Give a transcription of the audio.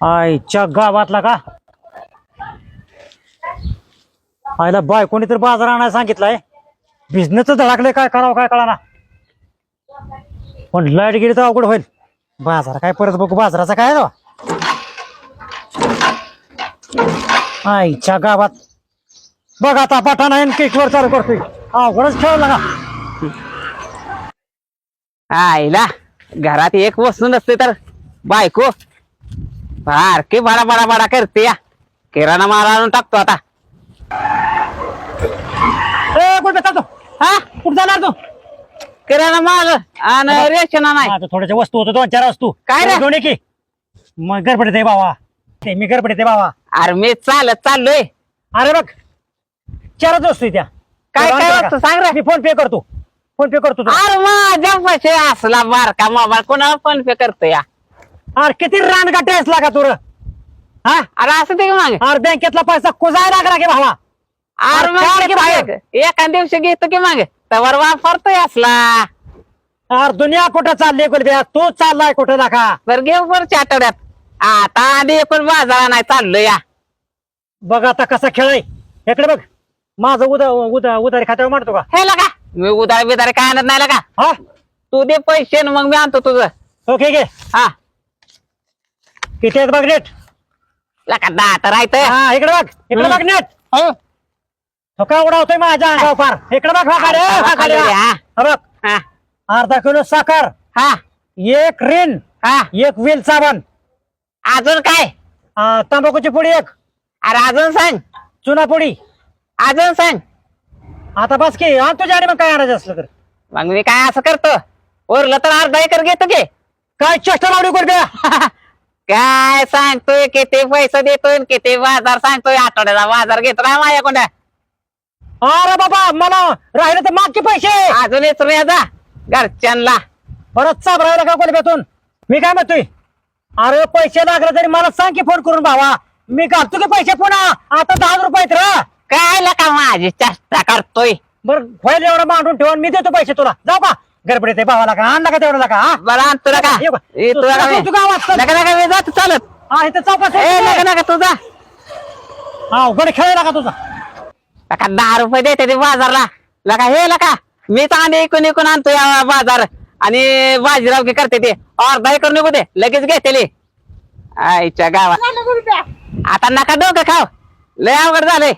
आईच्या गावातला का? आईला बाय कोणी तर बाजार आणायला सांगितलंय. बिझनेसच धडाकले काय करावं काय कळाना. पण लाइट गेली तर अवघड होईल. बाजार काय परत बघू बाजाराचा काय राव आईच्या गावात. बघ आता पठाण आहे केकवर चालू करतोय. अवघडच खेळला का आईला घरात एक वस्तू नसते तर बायको सारखी बडा बडा बडा करते या किराणा माल आणून टाकतो आता। ए कुठे चालतो हा? कुठे जाणार तू? किराणा माल आणि रेशन नाही आता वस्तू होतो दोन चार वस्तू. काय रे? दोन की. मग गडबडीत आहे बाबा. ते मी गडबडीत आहे बाबा. अरे मी चालत चाललोय. अरे बघ चारच वस्तू आहे त्या. काय- काय वस्तू? सांग रे. मी फोन पे करतो. फोन पे करतो तुला. अरे माझ्या पैसे असला बारका मोबाईल कोणाला फोन पे करतो या? अरे किती रान ड्रेस लागा तुर? हा? अरे असं ते माग. अरे बँकेतला पैसा कुजाय लागला की भावा? अरे की बाहेर? एका दिवशी घेतो की माग? तवर वापरतोय असला. अरे दुनिया कुठं चालली कुलब्या? तू चाललाय कुठं लागा? तर घेऊ पुढच्या आठवड्यात आता आधी पण बाजारा नाही चाललो या. बघ आता कसा खेळ आहे. इकडे बघ. माझं उदा उदा उधारी खात्यावर मारतो का? हे लगा. मी उदार बिदार काय आणत नाही लगा. हा? तू दे पैसे न मग मी आणतो तुझं. ओके घे. हा. किती आहेत बघ नेट लका दात राहत हा इकडे बघ इकडे बघ नेट हो. तो का उडावतोय माझ्या. अंगावर फार इकडे बघ हा गाड्या, हा. हा हा बघ. अर्धा किलो साखर हा. एक रिन हा. एक वेल साबण. अजून काय? तंबाखूची पुडी एक. अरे अजून सांग. चुना पुडी. अजून सांग. आता बस की आण तुझ्या आणि मग काय आणायचं असलं तर. मग मी काय असं करतो? उरलं तर अर्धा एकर घेतो की. काय चेष्टा लावली कुलब्या काय सांगतोय? किती पैसे देतोय आणि किती बाजार सांगतोय? आठवड्याचा बाजार घेतो ना माझ्याकडं अरे बाबा मला राहिले तर मागचे पैसे. अजून येतो याचा घरच्यांना. परत चाप राहिला का कुलब्यातून मी काय म्हणतोय? अरे पैसे लागले तरी मला सांग की फोन करून भावा. मी घालतो की पैसे पुन्हा? आता दहा रुपये आहेत रा. काय लका माझी चेष्टा करतोय? बरं होईल एवढं मांडून ठेवा मी देतो पैसे तुला. जाऊ का? गडबडीत आहे भावाला का? आणला का तेवढा का हा? बरं आण तुला का ये बा. ये तुला का तू- तू गावात चल. नका नका मी जातो चालत. हा इथं चौकात ए नका नका तुझा हा उघड खेळायला का तुझा. लका दहा रुपये देते ते बाजारला. लका हे लका मी चांदी इकून इकून आणतो या बाजार. आणि बाजीराव की करते ते. अर्धा एकर निघू दे लगेच घेतले. आईच्या गावात. आता नका डोकं खाव लय अवघड झालंय.